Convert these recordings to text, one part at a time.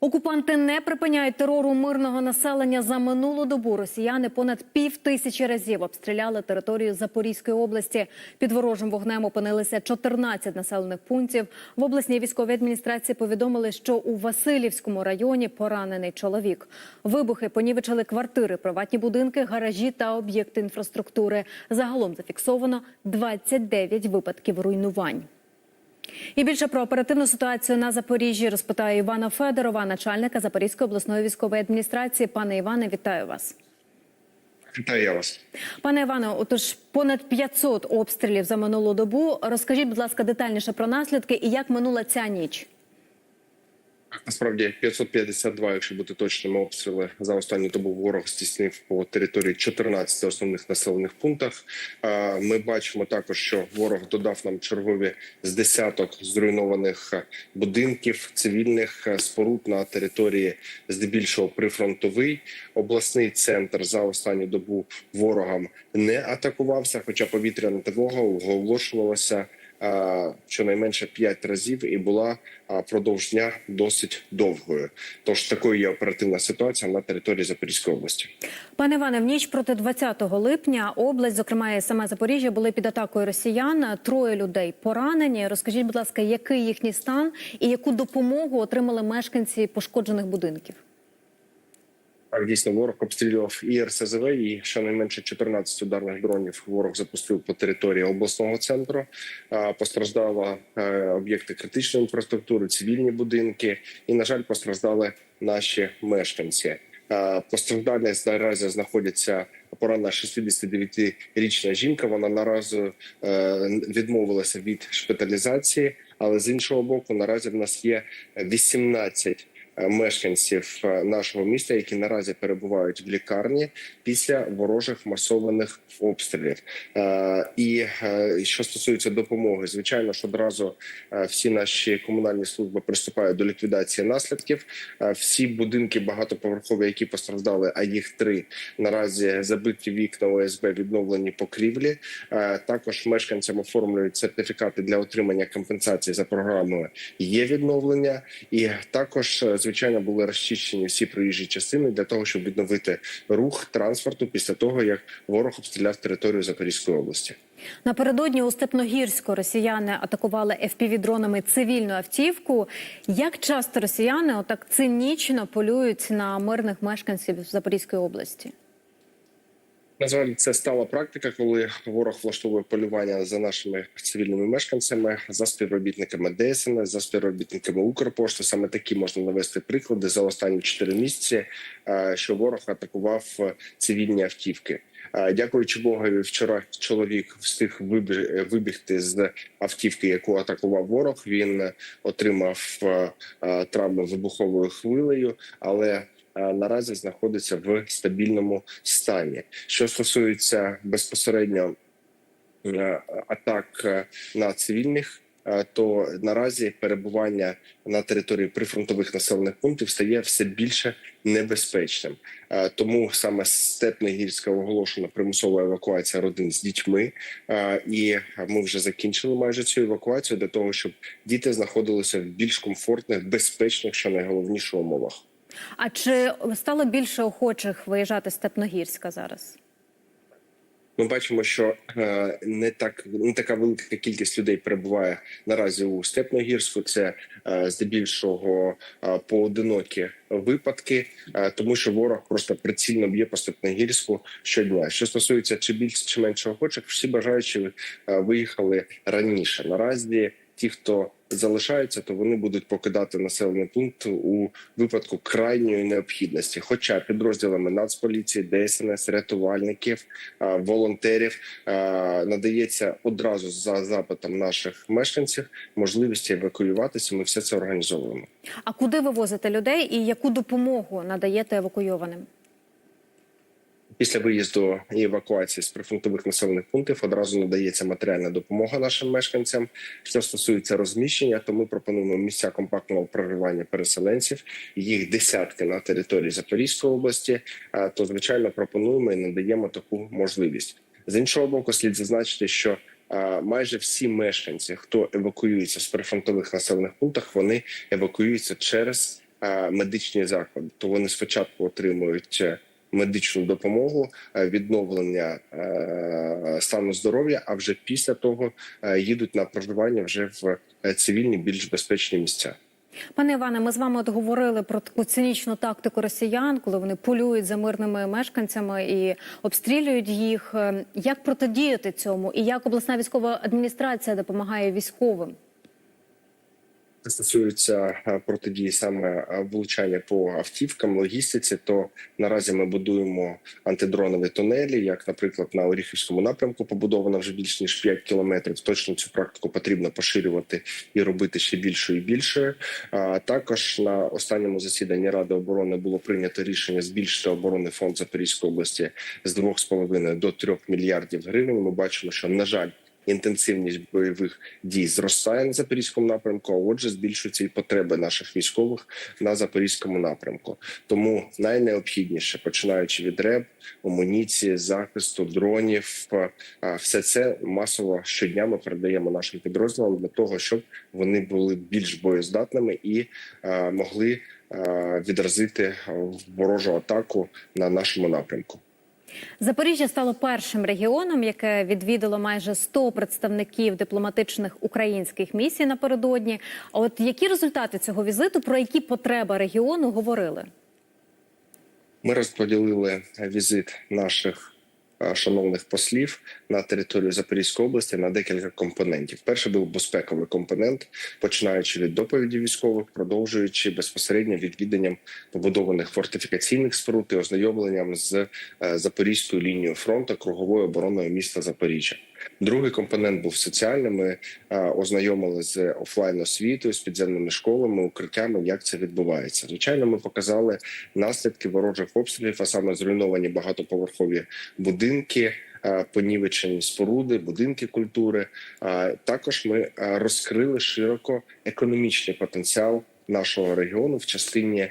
Окупанти не припиняють терору мирного населення за минулу добу. Росіяни понад пів тисячі разів обстріляли територію Запорізької області. Під ворожим вогнем опинилися 14 населених пунктів. В обласній військовій адміністрації повідомили, що у Васильівському районі поранений чоловік. Вибухи понівечили квартири, приватні будинки, гаражі та об'єкти інфраструктури. Загалом зафіксовано 29 випадків руйнувань. І більше про оперативну ситуацію на Запоріжжі розпитає Івана Федорова, начальника Запорізької обласної військової адміністрації. Пане Іване, вітаю вас. Вітаю вас. Пане Іване, отож понад 500 обстрілів за минулу добу. Розкажіть, будь ласка, детальніше про наслідки і як минула ця ніч. Насправді 552, якщо бути точними, обстріли за останню добу ворог здійснив по території 14 основних населених пунктах. Ми бачимо також, що ворог додав нам чергові з десяток зруйнованих будинків, цивільних споруд на території, здебільшого прифронтовий обласний центр за останню добу ворогам не атакувався, хоча повітряна тривога оголошувалася. Е, Щонайменше п'ять разів і була а, продовж дня досить довгою. Тож такою є оперативна ситуація на території Запорізької області. Пане Іване, в ніч проти 20 липня область, зокрема і саме Запоріжжя, були під атакою росіян. Троє людей поранені. Розкажіть, будь ласка, який їхній стан і яку допомогу отримали мешканці пошкоджених будинків? Дійсно, ворог обстрілював і РСЗВ, і щонайменше 14 ударних дронів ворог запустив по території обласного центру. Постраждали е, об'єкти критичної інфраструктури, цивільні будинки, і на жаль, постраждали наші мешканці. Постраждалі наразі знаходяться поранена 69-річна жінка. Вона наразі е, відмовилася від шпиталізації, але з іншого боку, наразі в нас є 18 е, мешканців е, нашого міста, які наразі перебувають в лікарні після ворожих масованих обстрілів. Е, І е, що стосується допомоги, звичайно ж одразу всі наші комунальні служби приступають до ліквідації наслідків. Всі будинки багатоповерхові, які постраждали, а їх три наразі забиті вікна ОСБ, відновлені покрівлі. Також мешканцям оформлюють сертифікати для отримання компенсації за програмою. Є відновлення, і також звичайно були розчищені всі проїжджі частини для того, щоб відновити рух транспорту після того, як ворог обстріляв територію Запорізької області. Напередодні у Степногірську росіяни атакували FPV-дронами цивільну автівку. Як часто росіяни отак цинічно полюють на мирних мешканців Запорізької області? Насправді це стала практика, коли ворог влаштовує полювання за нашими цивільними мешканцями, за співробітниками ДСНС, за співробітниками Укрпошти. Саме такі можна навести приклади за останні чотири місяці, е, що ворог атакував цивільні автівки. Е, Дякуючи Богові, вчора чоловік встиг вибі- вибігти з автівки, яку атакував ворог. Він отримав е, травми вибуховою хвилею, але наразі знаходиться в стабільному стані. Що стосується безпосередньо е, атак е, на цивільних. е, То наразі перебування на території прифронтових населених пунктів стає все більше небезпечним. Е, Тому саме Степногірська оголошена примусова евакуація родин з дітьми, Е, і ми вже закінчили майже цю евакуацію для того, щоб діти знаходилися в більш комфортних, безпечних, що найголовніше умовах. А чи стало більше охочих виїжджати з Степногірська зараз? Ми бачимо, що е, не так не така велика кількість людей перебуває наразі у Степногірську. Це е, здебільшого е, поодинокі випадки, тому що ворог просто прицільно б'є по Степногірську щодня. Що стосується чи більше чи менше охочих, всі бажаючі виїхали раніше. Наразі ті, хто залишаються, то вони будуть покидати населений пункт у випадку крайньої необхідності. Хоча підрозділами Нацполіції, ДСНС, рятувальників, волонтерів надається одразу за запитом наших мешканців можливість евакуюватися. Ми все це організовуємо. А куди ви возите людей і яку допомогу надаєте евакуйованим? Після виїзду і евакуації з прифронтових населених пунктів одразу надається матеріальна допомога нашим мешканцям. Що стосується розміщення, то ми пропонуємо місця компактного проживання переселенців. Їх десятки на території Запорізької області. То звичайно пропонуємо і надаємо таку можливість. З іншого боку, слід зазначити, що майже всі мешканці, хто евакуюється з прифронтових населених пунктах, вони евакуюються через медичні заклади. То вони спочатку отримують медичну допомогу, е, відновлення е, стану здоров'я, а вже після того е, їдуть на проживання вже в цивільні більш безпечні місця. Пане Іване, ми з вами от говорили про таку цинічну тактику росіян, коли вони полюють за мирними мешканцями і обстрілюють їх. Як протидіяти цьому, і як обласна військова адміністрація допомагає військовим? Це стосується е, протидії саме е, влучання по автівкам, логістиці. То наразі ми будуємо антидронові тунелі, як, наприклад, на Оріхівському напрямку побудовано вже більш ніж 5 кілометрів. Точно цю практику потрібно поширювати і робити ще більшою і більшою. А також на останньому засіданні Ради оборони було прийнято рішення збільшити оборонний фонд Запорізької області з 2,5 до 3 мільярдів гривень. Ми бачимо, що на жаль. Інтенсивність бойових дій зростає на запорізькому напрямку. А отже, збільшуються і потреби наших військових на запорізькому напрямку. Тому найнеобхідніше, починаючи від РЕБ, амуніції, захисту, дронів, все це масово щодня ми передаємо нашим підрозділам для того, щоб вони були більш боєздатними і могли відразити ворожу атаку на нашому напрямку. Запоріжжя стало першим регіоном, яке відвідало майже 100 представників дипломатичних українських місій напередодні. А от які результати цього візиту, про які потреби регіону говорили? Ми розподілили візит наших шановних послів на територію Запорізької області на декілька компонентів. Перший був безпековий компонент, починаючи від доповіді військових, продовжуючи безпосередньо відвіданням побудованих фортифікаційних споруд і ознайомленням з е, запорізькою лінією фронту круговою обороною міста Запоріжжя. Другий компонент був соціальним. Ми е, ознайомили з офлайн освітою, з підземними школами, укриттями, як це відбувається. Звичайно, ми показали наслідки ворожих обстрілів, а саме зруйновані багатоповерхові будинки. Понівечені споруди, будинки культури. Також ми розкрили широко економічний потенціал нашого регіону в частині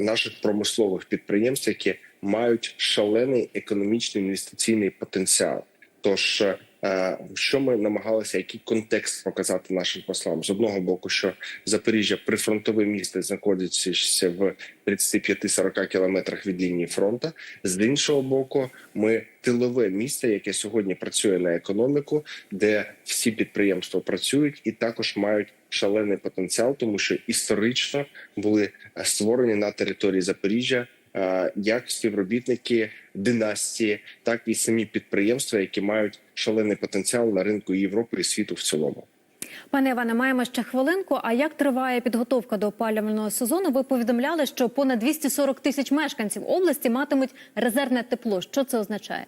наших промислових підприємств, які мають шалений економічний інвестиційний потенціал. Тож, е, що ми намагалися, який контекст показати нашим послам з одного боку, що Запоріжжя прифронтове місто знаходиться в 35-40 кілометрах від лінії фронту. З іншого боку, ми тилове місце, яке сьогодні працює на економіку, де всі підприємства працюють і також мають шалений потенціал, тому що історично були створені на території Запоріжжя як співробітники династії, так і самі підприємства, які мають шалений потенціал на ринку Європи і світу в цілому. Пане Іване, маємо ще хвилинку. А як триває підготовка до опалювального сезону? Ви повідомляли, що понад 240 тисяч мешканців області матимуть резервне тепло. Що це означає?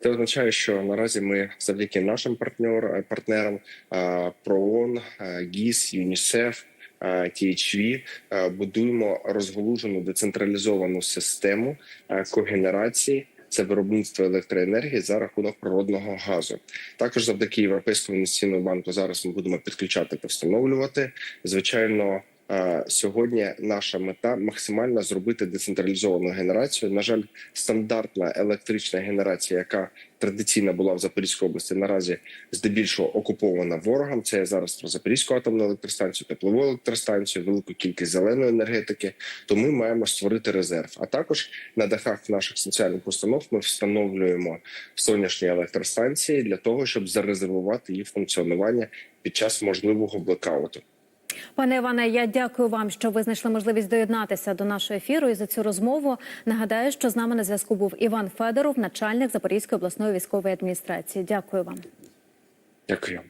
Це означає, що наразі ми завдяки нашим партнер, партнерам е, ПРООН, е, ГІС, ЮНІСЕФ. Е, THV, е, будуємо розгалужену децентралізовану систему е, когенерації. Це виробництво електроенергії за рахунок природного газу. Також завдяки Європейському інвестиційному банку зараз ми будемо підключати та встановлювати. Звичайно, сьогодні наша мета максимально зробити децентралізовану генерацію. На жаль, стандартна електрична генерація, яка традиційно була в Запорізькій області, наразі здебільшого окупована ворогом. Це зараз про Запорізьку атомну електростанцію, теплову електростанцію, велику кількість зеленої енергетики. То ми маємо створити резерв. А також на дахах наших соціальних установ ми встановлюємо сонячні електростанції для того, щоб зарезервувати їх функціонування під час можливого блекауту. Пане Іване, я дякую вам, що ви знайшли можливість доєднатися до нашого ефіру і за цю розмову. Нагадаю, що з нами на зв'язку був Іван Федоров, начальник Запорізької обласної військової адміністрації. Дякую вам. Дякую.